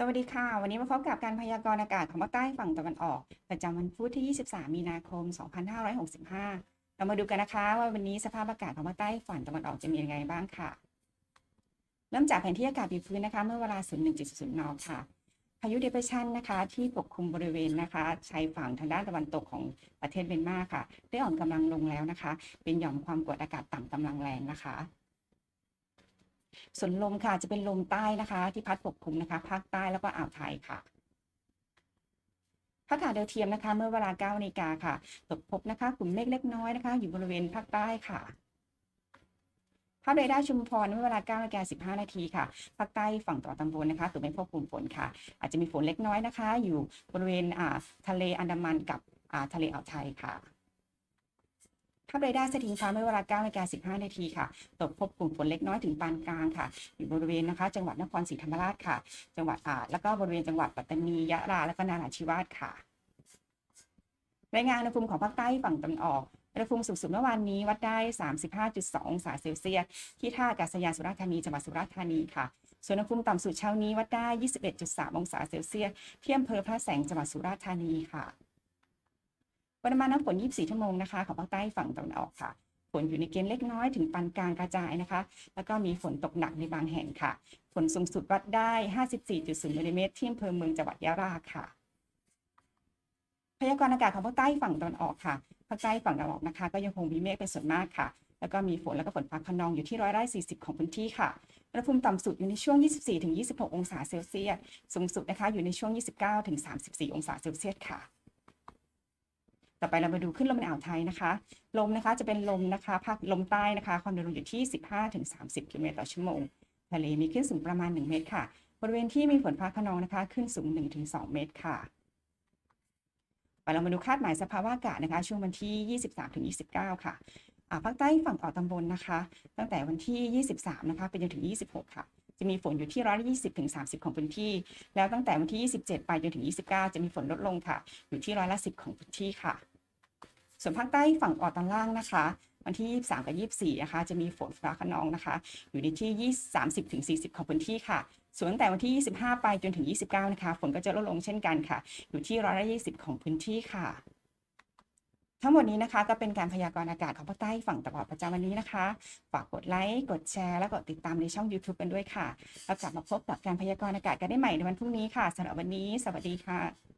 สวัสดีค่ะ วันนี้มาพบกับการพยากรณ์อากาศของภาคใต้ฝั่งตะวันออก ประจำวันพุธที่ 23 มีนาคม 2565 เรามาดูกันนะคะว่าวันนี้สภาพอากาศของภาคใต้ฝั่งตะวันออกจะมียังไงบ้างค่ะ เริ่มจากแผนที่อากาศปีพื้นนะคะ เมื่อเวลา 01.00 น ค่ะ พายุเดเปชันนะคะ ที่ปกคลุมบริเวณนะคะชายฝั่งทางด้านตะวันตกของประเทศเมียนมาค่ะ ได้อ่อนกำลังลงแล้วนะคะ เป็นหย่อมความกดอากาศต่ำกำลังแรงนะคะ ส่วนลมค่ะจะเป็นลมใต้นะคะ ที่พัดปกคลุมนะคะภาคใต้แล้วก็อ่าวไทยค่ะภาคถ่านดาวเทียมนะคะ เมื่อเวลา9นาฬิกาค่ะตกพบนะคะกลุ่มเมฆเล็กน้อยนะคะ อยู่บริเวณภาคใต้ค่ะภาพเรดาร์ชุมพรเมื่อเวลา9นาฬิกา15 นาทีค่ะ ภาคใต้ฝั่งตะวันตกบนนะคะตัวไม่พบกลุ่มฝนค่ะ อาจจะมีฝนเล็กน้อยนะคะ อยู่บริเวณอ่าทะเลอันดามันกับอ่าทะเลอ่าวไทยค่ะ ภาพเรดาร์สถิงฟ้าเมื่อเวลา9นาฬิกา15 นาทีค่ะ ตกพบกลุ่มฝนเล็กน้อยถึงปานกลางค่ะ อยู่บริเวณนะคะ จังหวัดนครศรีธรรมราชค่ะ จังหวัดอ่าแล้วก็บริเวณจังหวัดปัตตานียะลาและก็นาราธิวาสค่ะ รายงานอุณหภูมิของภาคใต้ฝั่งตะวันออกอุณหภูมิสูงสุดเมื่อวานนี้วัดได้ 35.2 องศาเซลเซียสที่ท่าอากาศยานสุราษฎร์ธานีจังหวัดสุราษฎร์ธานีค่ะ ส่วนอุณหภูมิต่ำสุดเช้านี้วัดได้ 21.3 องศาเซลเซียสที่อำเภอพระแสงจังหวัดสุราษฎร์ธานีค่ะ ปริมาณน้ำฝน 24 ชั่วโมงนะคะของภาคใต้ฝั่งตะวันออกค่ะ ฝนอยู่ในเกณฑ์เล็กน้อยถึงปานกลางกระจายนะคะ แล้วก็มีฝนตกหนักในบางแห่งค่ะ ฝนสูงสุดวัดได้ 54.0มิลลิเมตรที่อำเภอเมืองจังหวัดยะลาค่ะ พยากรณ์อากาศของภาคใต้ฝั่งตะวันออกค่ะ ภาคใต้ฝั่งตะวันออกนะคะ ก็ยังคงมีเมฆเป็นส่วนมากค่ะ แล้วก็มีฝนแล้วก็ฝนฟ้าคะนองอยู่ที่ร้อยละ40 ของพื้นที่ค่ะอุณหภูมิต่ำสุดอยู่ในช่วง 24-26 องศาเซลเซียส สูงสุดนะคะอยู่ในช่วง 29-34 องศาเซลเซียสค่ะ ต่อไปเรามาดูขึ้นลมในอ่าวไทยนะคะ ลมนะคะจะเป็นลมนะคะภาคลมใต้นะคะ ความเร็วลมอยู่ที่ 15-30 กิโลเมตรต่อชั่วโมง ทะเลมีคลื่นสูงประมาณ 1 เมตรค่ะ บริเวณที่มีฝนฟ้าคะนองนะคะคลื่นสูง 1-2 เมตรค่ะไปเรามาดูคาดหมายสภาวะอากาศนะคะ ช่วงวันที่ 23-29 ค่ะอ่าภาคใต้ฝั่งออกตำบลนะคะ ตั้งแต่วันที่ 23 นะคะไปจนถึง 26 ค่ะ จะมีฝนอยู่ที่ร้อยละ20ถึง30ของพื้นที่ แล้วตั้งแต่วันที่ 27 ไปจนถึง 29 จะมีฝนลดลงค่ะ อยู่ที่ร้อยละ 10 ของพื้นที่ค่ะ ส่วนภาคใต้ฝั่งออกตอนล่างนะคะ วันที่ 23 กับ 24 นะคะ จะมีฝนฟ้าคะนองนะคะ อยู่ในที่ 20 30ถึง40 ของพื้นที่ค่ะ ส่วนแต่วันที่ 25 ไปจนถึง 29 นะคะ ฝนก็จะลดลงเช่นกันค่ะ อยู่ที่ร้อยละ20 ของพื้นที่ค่ะ ทั้งหมดนี้นะคะก็เป็นการพยากรณ์อากาศของภาคใต้ฝั่งตะวันออกประจำวันนี้นะคะ ฝากกดไลค์ กดแชร์ และกดติดตามในช่อง YouTube กันด้วยค่ะ แล้วกลับมาพบกับการพยากรณ์อากาศกันได้ใหม่ในวันพรุ่งนี้ค่ะสำหรับวันนี้ สวัสดีค่ะ